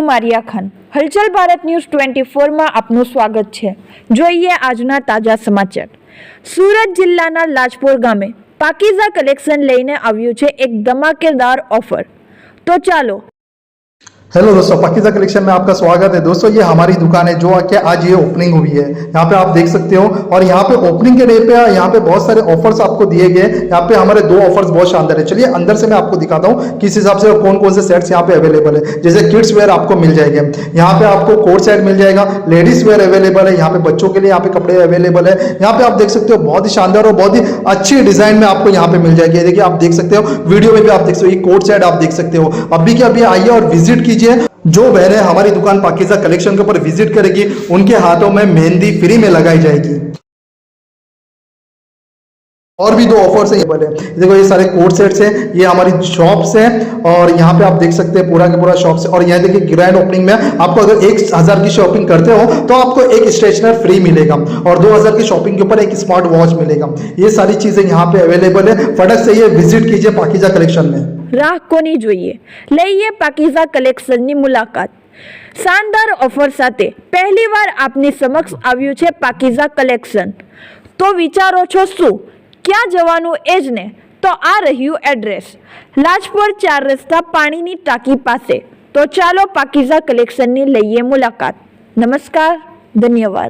Maria Khan. હલચલ Bharat news twenty ફોરમાં આપનું સ્વાગત છે. જોઈએ આજના તાજા સમાચાર. સુરત જિલ્લાના લાજપોર ગામે પાકીઝા કલેક્શન લઈને આવ્યું છે એક ધમાકેદાર ઓફર. તો ચાલો हेलो दोस्तों पकीजा कलेक्शन में आपका स्वागत है दोस्तों ये हमारी दुकान है जो कि आज ये ओपनिंग हुई है यहाँ पे आप देख सकते हो और यहाँ पे ओपनिंग के डे पे यहाँ पे बहुत सारे ऑफर्स आपको दिए गए यहाँ पे हमारे दो ऑफर्स बहुत शानदार है चलिए अंदर से मैं आपको दिखाता हूँ किस हिसाब से कौन कौन से सेट्स यहाँ पे अवेलेबल है जैसे किड्स वेयर आपको मिल जाएँगे यहाँ पे आपको कोट सेट मिल जाएगा लेडीज़ वेयर अवेलेबल है यहाँ पे बच्चों के लिए यहाँ पे कपड़े अवेलेबल है यहाँ पे आप देख सकते हो बहुत ही शानदार और बहुत ही अच्छी डिज़ाइन में आपको यहाँ पे मिल जाएगी देखिए आप देख सकते हो वीडियो में भी आप देख सकते हो ये कोट सेट आप देख सकते हो अभी के अभी आइए और विज़िट कीजिए जो बहनें हमारी दुकान पाकिजा कलेक्शन के ऊपर विज़िट करेगी, उनके हाथों में मेहंदी फ्री में लगाई जाएगी। और भी दो ऑफर्स है ये वाले देखो ये सारे कोट सेट्स हैं ये हमारी शॉप्स हैं और यहाँ पे आप देख सकते हैं पूरा का पूरा शॉप्स है और यहाँ देखिए ग्रैंड ओपनिंग में आपको अगर एक हजार की शॉपिंग करते हो तो आपको एक स्टेशनर फ्री मिलेगा और दो हजार की शॉपिंग के ऊपर एक स्मार्ट वॉच मिलेगा ये सारी चीजें यहाँ पे अवेलेबल है फटक से ये विजिट कीजिए पाकिजा कलेक्शन में રાહ કોની જોઈએ લઈએ પાકીઝા કલેક્શનની મુલાકાત શાનદાર ઓફર સાથે પહેલીવાર આપની સમક્ષ આવ્યું છે પાકીઝા કલેક્શન તો વિચારો છો શું ક્યાં જવાનું એ જ ને? તો આ રહ્યું એડ્રેસ. લાજપોર ચાર રસ્તા પાણીની ટાંકી પાસે. તો ચાલો પાકીઝા કલેક્શનની લઈએ મુલાકાત. નમસ્કાર, ધન્યવાદ.